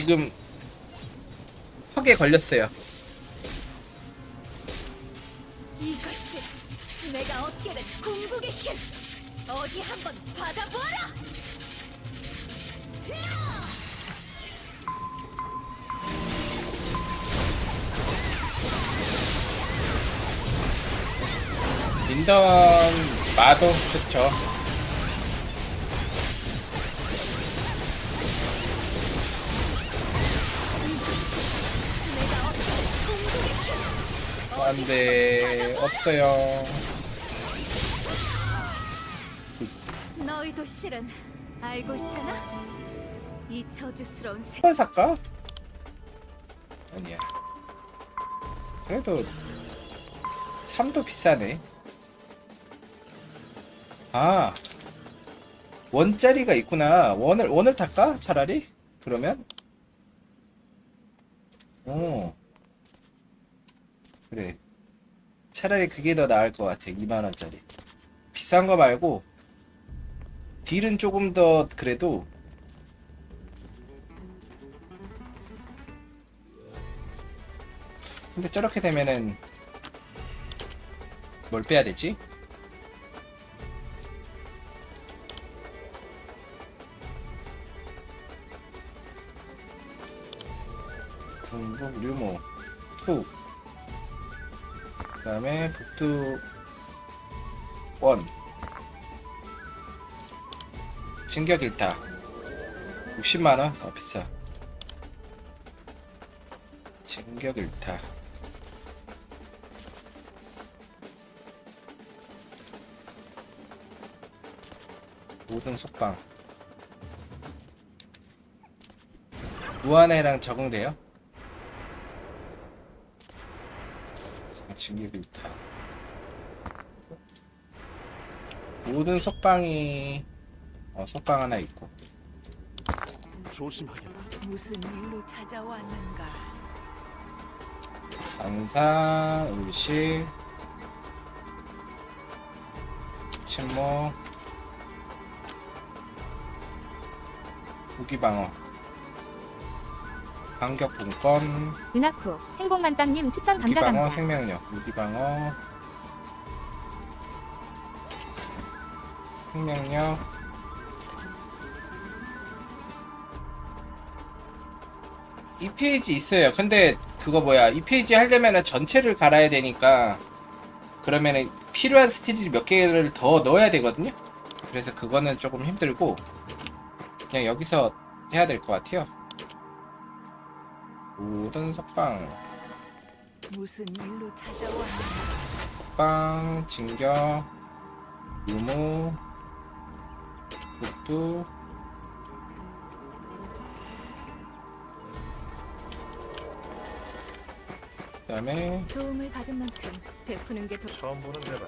지금 턱에 걸렸어요. 이것이 내가 얻게 된 궁극의 힘 어디 한번 받아보아라 민던 마도 좋죠. 안돼 없어요. 너희도 실은 알고 있잖아 이 저주스러운 세 헐 살까? 아니야. 그래도 3도 비싸네. 아 원짜리가 있구나. 원을 원을 탈까? 차라리? 그러면? 그래. 차라리 그게 더 나을 것 같아. 2만 원짜리. 비싼 거 말고 딜은 조금 더 그래도 근데 저렇게 되면은 뭘 빼야 되지? 궁극 류모 투그 다음에 북두 원. 진격 일타. 60만원? 더 비싸. 진격 일타. 모든 속방. 무한해랑 적응돼요? 제가 진격 일타 모든 속방이 어 속방 하나 있고. 조심하게라. 무슨 일로 찾아왔는가? 안사, 의식, 침묵, 무기 방어, 반격 분권, 은하쿠 행복만땅님 추천 감사 무기방어, 감사 생명력, 무기방어, 생명력, 이 페이지 있어요. 근데 그거 뭐야? 이 페이지 하려면은 전체를 갈아야 되니까 그러면은 필요한 스티지 몇 개를 더 넣어야 되거든요. 그래서 그거는 조금 힘들고 그냥 여기서 해야 될 것 같아요. 모든 석방, 무슨 일로 찾아왔는가? 석방, 진격, 유무, 북두, 그다음에 도움을 받은 만큼 베푸는 게 더 처음 보는 데라.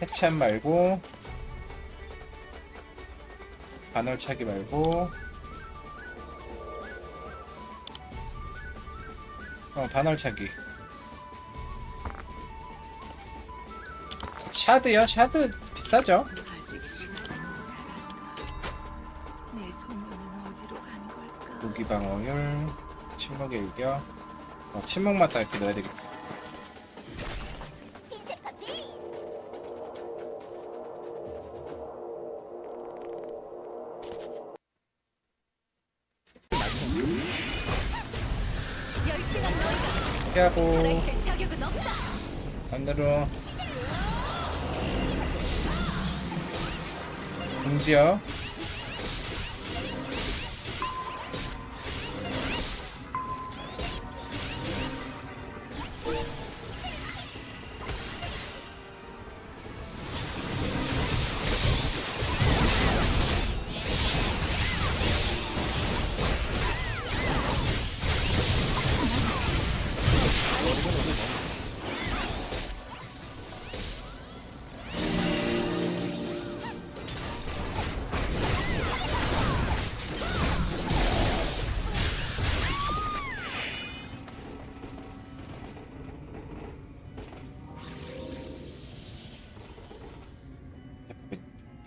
해참 말고 반월차기 말고 어 반월차기 샤드요? 샤드 비싸죠? 아직 시간은 모자란가? 내 소녀는 어디로 간 걸까? 무기방어율 침묵의 일격 어, 침묵만 딱 이렇게 넣어야 되겠다 피하고. 반대로. 중지요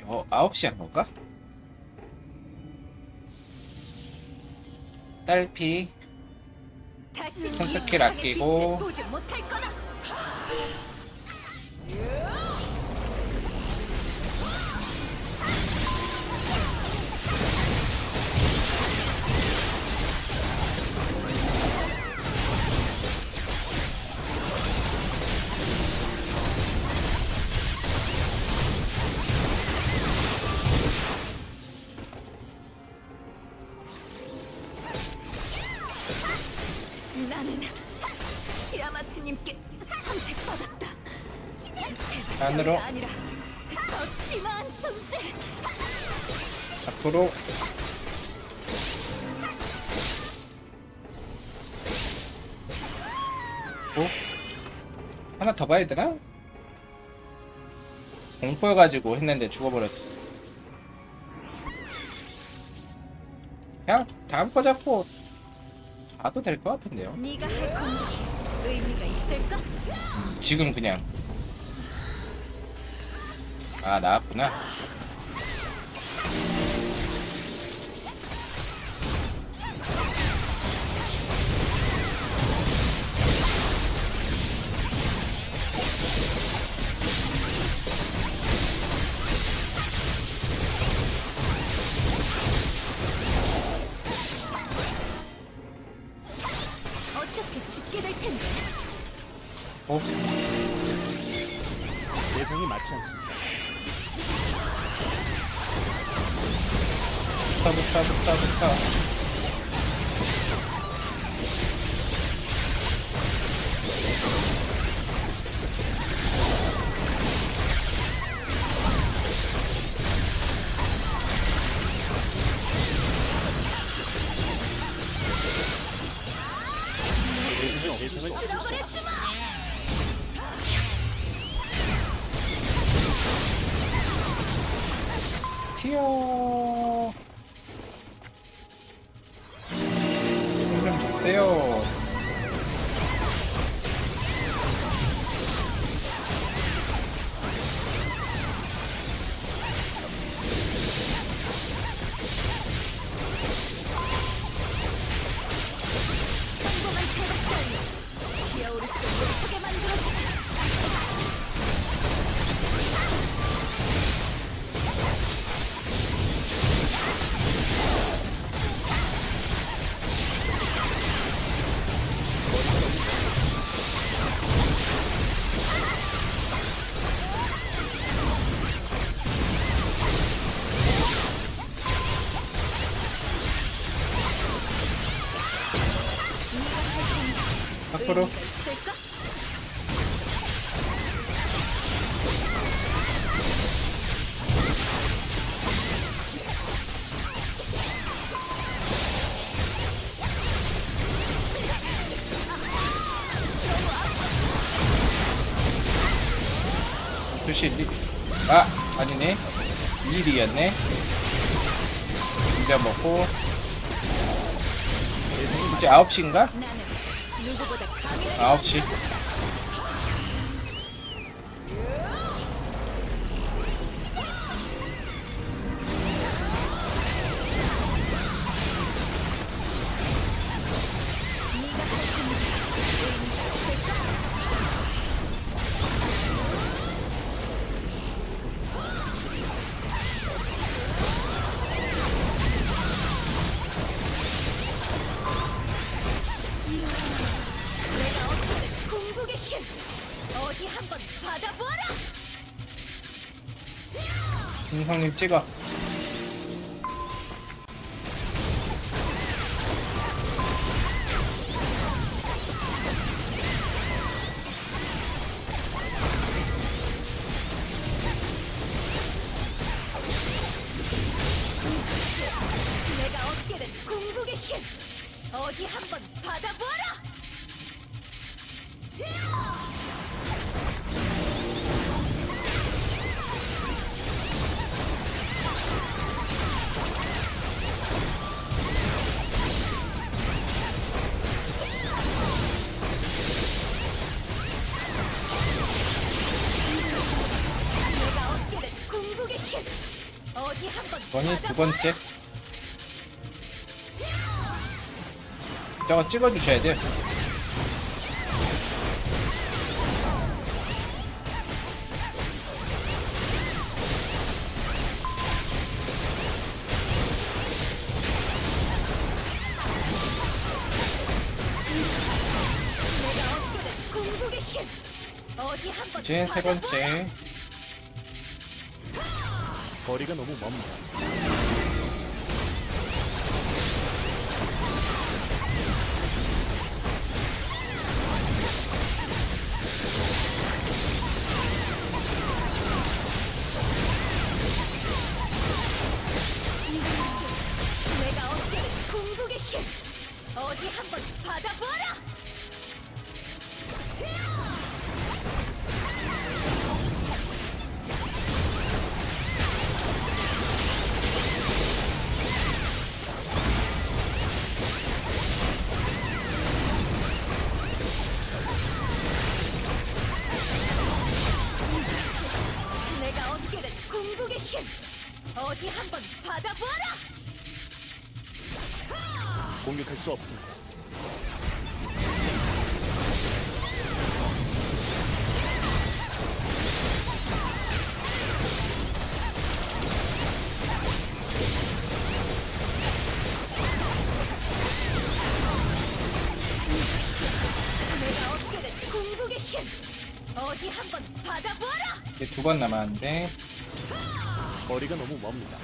어, 9시 한 건가? 딸피. 큰 스킬 아끼고. 안으로. 앞으로 오? 하나 더 봐야 되나? 공포여가지고 했는데 죽어버렸어 그냥 다음 거 잡고 가도 될 것 같은데요? 지금 그냥 아 나왔구나 어차피 죽게 될 텐데. 오? 예상이 맞지 않습니다. 붙어 붙어 예상을 예상을 튀어 있을까? 두시 리... 아 아니네 일이었네 이제 먹고 이제 9시인가? 나는 누구보다 9시 김성님 찍어. 내가 된 궁극의 힘! 어디 한번 받아보아라 이번이 두 번째 저거 찍어주셔야 돼요. 이제 세 번째. 거리가 너무 멉니다. 어디 한번 받아보아라. 공격할 수 없습니다. 내가 얻게 된 궁극의 힘. 어디 한번 받아보아라. 이제 두 번 남았는데 거리가 너무 멉니다.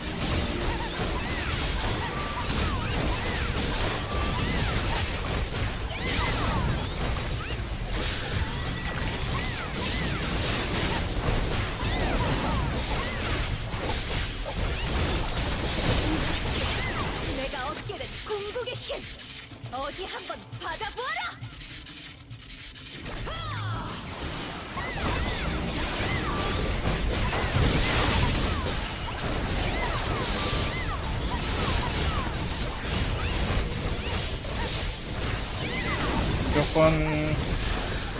무조건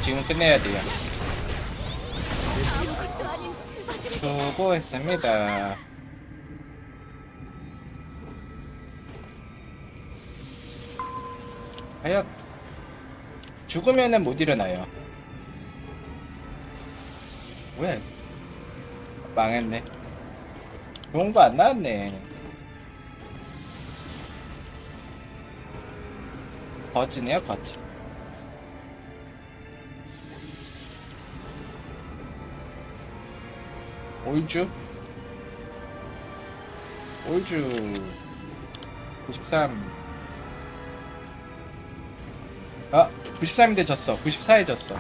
지금 끝내야 돼요. 수고했습니다. 하여 죽으면은 못 일어나요. 왜? 망했네. 좋은 거 안 나왔네. 거지네요, 거지. 올주 올주 93 아, 93인데 졌어. 94에 졌어.